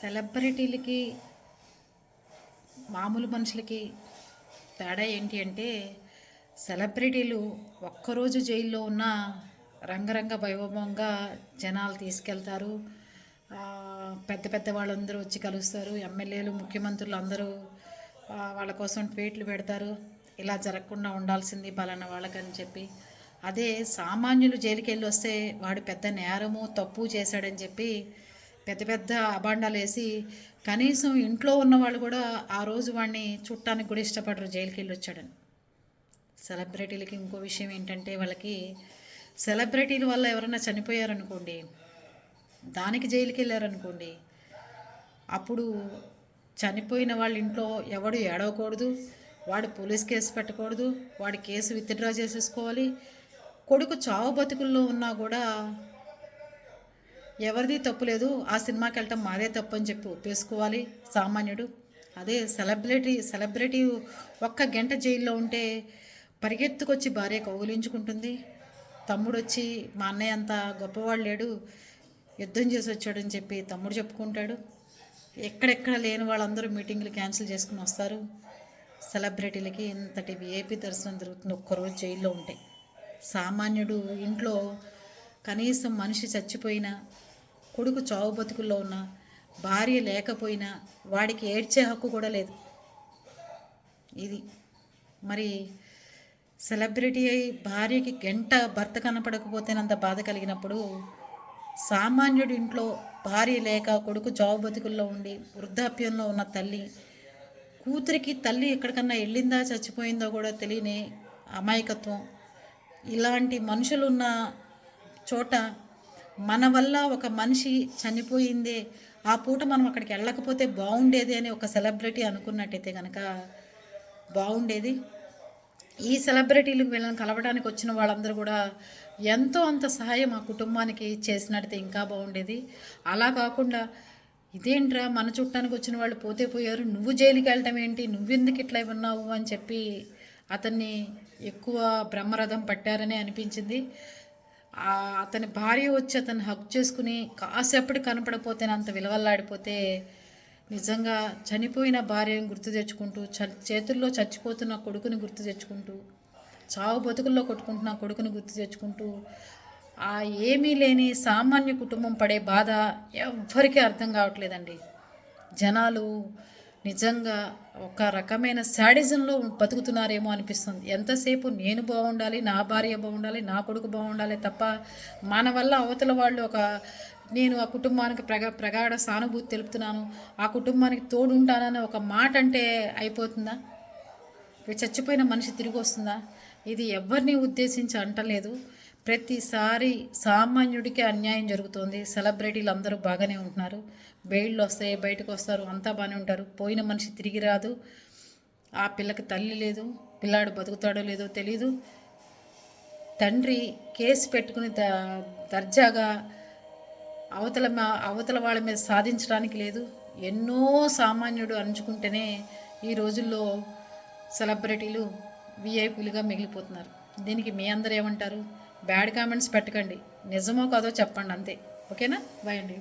సెలబ్రిటీలకి మామూలు మనుషులకి తేడా ఏంటి అంటే సెలబ్రిటీలు ఒక్కరోజు జైల్లో ఉన్న రంగరంగ వైభవంగా జనాలు తీసుకెళ్తారు. పెద్ద పెద్ద వాళ్ళందరూ వచ్చి కలుస్తారు. ఎమ్మెల్యేలు ముఖ్యమంత్రులు అందరూ వాళ్ళ కోసం ట్వీట్లు పెడతారు. ఇలా జరగకుండా ఉండాల్సింది పలానా వాళ్ళకని చెప్పి. అదే సామాన్యులు జైలుకి వెళ్ళి వస్తే వాడు పెద్ద నేరము తప్పు చేశాడని చెప్పి పెద్ద పెద్ద అబాండాలు వేసి కనీసం ఇంట్లో ఉన్న వాళ్ళు కూడా ఆ రోజు వాడిని చుట్టానికి కూడా ఇష్టపడరు జైలుకి వెళ్ళి వచ్చాడని. సెలబ్రిటీలకి ఇంకో విషయం ఏంటంటే వాళ్ళకి సెలబ్రిటీల వల్ల ఎవరైనా చనిపోయారనుకోండి దానికి జైలుకి వెళ్ళారనుకోండి అప్పుడు చనిపోయిన వాళ్ళ ఇంట్లో ఎవడు ఏడవకూడదు వాడు పోలీస్ కేసు పెట్టకూడదు వాడి కేసు విత్డ్రా చేసేసుకోవాలి కొడుకు చావు బతుకుల్లో ఉన్నా కూడా ఎవరిది తప్పు లేదు ఆ సినిమాకి వెళ్ళటం మాదే తప్పు అని చెప్పి ఒప్పేసుకోవాలి సామాన్యుడు. అదే సెలబ్రిటీ సెలబ్రిటీ ఒక్క గంట జైల్లో ఉంటే పరిగెత్తుకొచ్చి భార్య కౌగులించుకుంటుంది. తమ్ముడు వచ్చి మా అన్నయ్య అంత గొప్పవాడు లేడు యుద్ధం చేసి వచ్చాడని చెప్పి తమ్ముడు చెప్పుకుంటాడు. ఎక్కడెక్కడ లేని వాళ్ళందరూ మీటింగ్లు క్యాన్సిల్ చేసుకుని వస్తారు. సెలబ్రిటీలకి ఇంతటి విఐపి దర్శనం జరుగుతుంది ఒక్కరోజు జైల్లో ఉంటే. సామాన్యుడు ఇంట్లో కనీసం మనిషి చచ్చిపోయినా కొడుకు చావు బతుకుల్లో ఉన్న భార్య లేకపోయినా వాడికి ఏడ్చే హక్కు కూడా లేదు. ఇది మరి సెలబ్రిటీ అయి భార్యకి గంట భర్త కనపడకపోతేనంత బాధ కలిగినప్పుడు సామాన్యుడి ఇంట్లో భార్య లేక కొడుకు చావు బతుకుల్లో ఉండి వృద్ధాప్యంలో ఉన్న తల్లి కూతురికి తల్లి ఎక్కడికన్నా వెళ్ళిందా చచ్చిపోయిందో కూడా తెలియని అమాయకత్వం. ఇలాంటి మనుషులున్న చోట మన వల్ల ఒక మనిషి చనిపోయిందే ఆ పూట మనం అక్కడికి వెళ్ళకపోతే బాగుండేది అని ఒక సెలబ్రిటీ అనుకున్నట్టయితే కనుక బాగుండేది. ఈ సెలబ్రిటీలకు వీళ్ళని కలవడానికి వచ్చిన వాళ్ళందరూ కూడా ఎంతో అంత సహాయం ఆ కుటుంబానికి చేసినట్టయితే ఇంకా బాగుండేది. అలా కాకుండా ఇదేంట్రా మన చుట్టానికి వచ్చిన వాళ్ళు పోతే పోయారు నువ్వు జైలుకి వెళ్ళటం ఏంటి నువ్వెందుకు ఇట్లా ఉన్నావు అని చెప్పి అతన్ని ఎక్కువ బ్రహ్మరథం పట్టారని అనిపించింది. అతని భార్య వచ్చి అతను హక్ చేసుకుని కాసేపటి కనపడపోతేనంత విలవల్లాడిపోతే నిజంగా చనిపోయిన భార్యను గుర్తు తెచ్చుకుంటూ చ చేతుల్లో చచ్చిపోతున్న కొడుకుని గుర్తు తెచ్చుకుంటూ చావు బతుకుల్లో కొట్టుకుంటున్న కొడుకుని గుర్తు తెచ్చుకుంటూ ఆ ఏమీ లేని సామాన్య కుటుంబం పడే బాధ ఎవ్వరికీ అర్థం కావట్లేదండి. జనాలు నిజంగా ఒక రకమైన శాడిజంలో బతుకుతున్నారేమో అనిపిస్తుంది. ఎంతసేపు నేను బాగుండాలి నా భార్య బాగుండాలి నా కొడుకు బాగుండాలి తప్ప మన వల్ల అవతల వాళ్ళు ఒక నేను ఆ కుటుంబానికి ప్రగా ప్రగాఢ సానుభూతి తెలుపుతున్నాను ఆ కుటుంబానికి తోడుంటానని ఒక మాట అంటే అయిపోతుందా? చచ్చిపోయిన మనిషి తిరిగి వస్తుందా? ఇది ఎవరిని ఉద్దేశించి అంటలేదు. ప్రతిసారి సామాన్యుడికి అన్యాయం జరుగుతోంది. సెలబ్రిటీలు అందరూ బాగానే ఉంటున్నారు. బెయిళ్ళు వస్తాయి బయటకు వస్తారు అంతా బాగానే ఉంటారు. పోయిన మనిషి తిరిగి రాదు. ఆ పిల్లకి తల్లి లేదు పిల్లాడు బతుకుతాడో లేదో తెలీదు. తండ్రి కేసు పెట్టుకుని ద దర్జాగా అవతల మా- అవతల వాళ్ళ మీద సాధించడానికి లేదు. ఎన్నో సామాన్యుడు అంచుకుంటేనే ఈ రోజుల్లో సెలబ్రిటీలు విఐపీలుగా మిగిలిపోతున్నారు. దీనికి మీ అందరు ఏమంటారు? బ్యాడ్ కామెంట్స్ పెట్టకండి. నిజమో కాదో చెప్పండి అంతే. ఓకేనా? బాయ్ అండి.